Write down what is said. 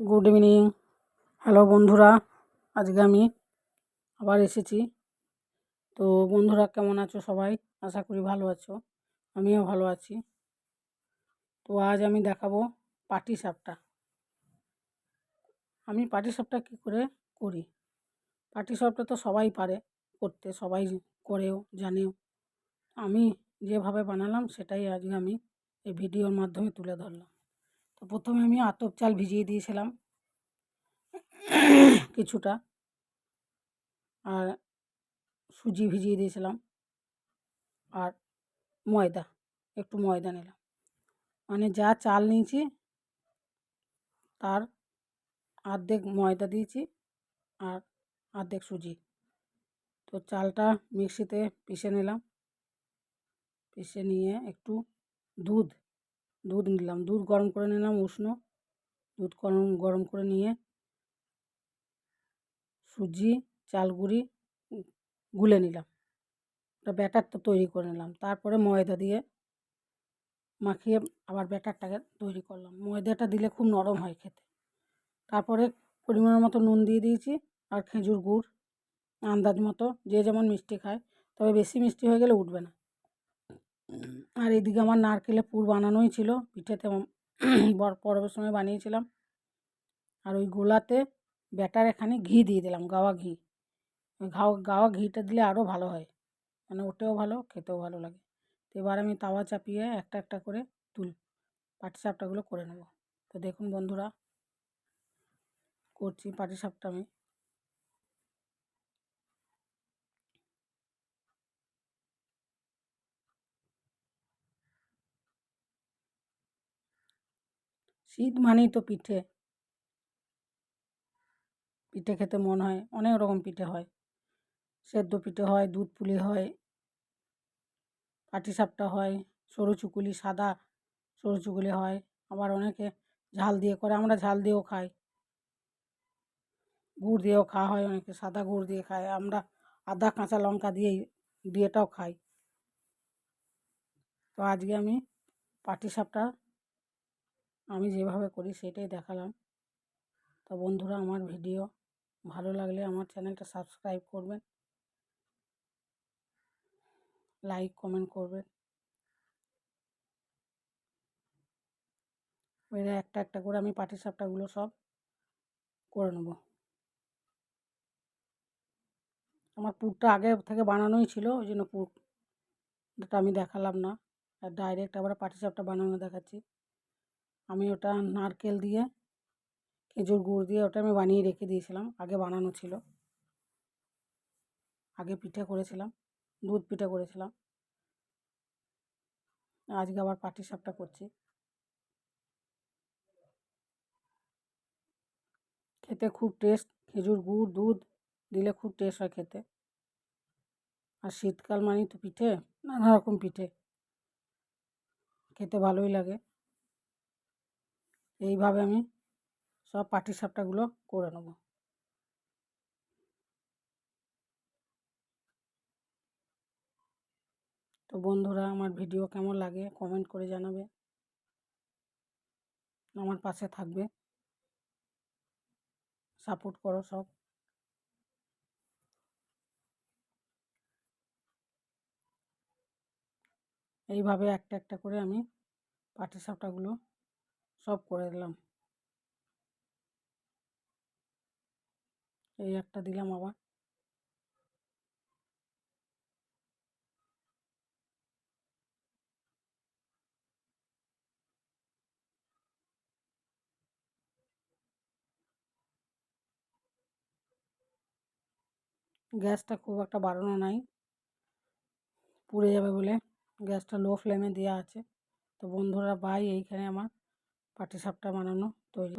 Good evening hello বন্ধুরা। আজকে আমি আবার এসেছি। তো বন্ধুরা, কেমন আছো সবাই? আশা করি ভালো আছো। আমিও ভালো আছি। তো আজ আমি দেখাবো পাটি সাপটা আমি পাটি সাপটা কী করে করি? পাটি সাপটা তো সবাই পারে করতে, সবাই করেও, জানেও। আমি যেভাবে বানালাম, সেটাই আজকে আমি এই ভিডিওর মাধ্যমে তুলে ধরলাম। তো প্রথমে আমি আতপ চাল ভিজিয়ে দিয়েছিলাম কিছুটা আর সুজি ভিজিয়ে দিয়েছিলাম আর ময়দা, একটু ময়দা নিলাম। মানে যা চাল নিয়েছি তার অর্ধেক ময়দা দিয়েছি আর অর্ধেক সুজি। তো চালটা মিক্সিতে পিষে নিলাম, পিষে নিয়ে একটু দুধ দুধ নিলাম। দুধ গরম করে নিলাম উষ্ণ। দুধ গরম গরম করে নিয়ে সুজি চাল গুঁড়ি গুলে নিলাম। ওটা ব্যাটার তো তৈরি করে নিলাম। তারপরে ময়দা দিয়ে মাখিয়ে আবার ব্যাটারটাকে তৈরি করলাম। ময়দাটা দিলে খুব নরম হয় খেতে। তারপরে পরিমাণের মতো নুন দিয়ে দিয়েছি আর খেজুর গুড়, আন্দাজ মতো। যে যেমন মিষ্টি খায়, তবে বেশি মিষ্টি হয়ে গেলে উঠবে না। আর এদিকে আমার নারকেলে পুর বানানোই ছিল। পিঠেতে পরবের সময় বানিয়েছিলাম। আর ওই গোলাতে ব্যাটার এখানে ঘি দিয়ে দিলাম, গাওয়া ঘি। ঘাও, গাওয়া ঘিটা দিলে আরও ভালো হয়। মানে ওটেও ভালো, খেতেও ভালো লাগে। তো এবার আমি তাওয়া চাপিয়ে একটা একটা করে তুল পাটিসাপটাগুলো করে নেব। তো দেখুন বন্ধুরা, করছি পাটিসাপটা আমি। শীত মানেই তো পিঠে। পিঠে খেতে মন হয়, অনেক রকম পিঠে হয়। সেদ্ধ পিঠে হয়, দুধ পুলি হয় পাটিসাপটা হয়, সরু চুকুলি, সাদা সরু চুকুলি হয়, আবার অনেকে ঝাল দিয়ে করে, আমরা ঝাল দিয়েও খাই। গুড় দিয়েও খাওয়া হয়, অনেকে সাদা গুড় দিয়ে খায়, আমরা আদা, কাঁচা লঙ্কা দিয়ে দিয়েটাও খাই। তো আজকে আমি পাটিসাপটা আমি যেভাবে করি সেটাই দেখালাম। তো বন্ধুরা, আমার ভিডিও ভালো লাগলে আমার চ্যানেলটা সাবস্ক্রাইব করবেন। লাইক, কমেন্ট করবেন। এবারে একটা একটা করে আমি পাটিসাপটাগুলো সব করে নেব। আমার পুরটা আগে থেকে বানানোই ছিল, ওই জন্য পুরটা আমি দেখালাম না। আর ডাইরেক্ট আবার পাটিসাপটা বানানো দেখাচ্ছি। আমি ওটা নারকেল দিয়ে, খেজুর গুড় দিয়ে ওটা আমি বানিয়ে রেখে দিয়েছিলাম। আগে বানানো ছিল। আগে পিঠে করেছিলাম, দুধ পিঠে করেছিলাম। আজকে আবার পাটি সাপটা করছি। খেতে খুব টেস্ট খেজুর গুড়, দুধ দিলে খুব টেস্ট হয় খেতে। আর শীতকাল মানেই তো পিঠে, নানা রকম পিঠে। খেতে ভালোই লাগে। এইভাবে আমি সব পাটিসাপটাগুলো করে নেব। তো বন্ধুরা, আমার ভিডিও কেমন লাগে কমেন্ট করে জানাবে। আমার পাশে থাকবে। সাপোর্ট করো সব। এইভাবে একটা একটা করে আমি পাটিসাপটাগুলো সব করে দিলাম। এই একটা দিলাম আবার। গ্যাসটা খুব একটা বাড়ানো নাই। পুড়ে যাবে বলে গ্যাসটা লো ফ্লেমে দেওয়া আছে। তো বন্ধুরা বাই এইখানে আমার। পাটিসাপটা বানানো তৈরি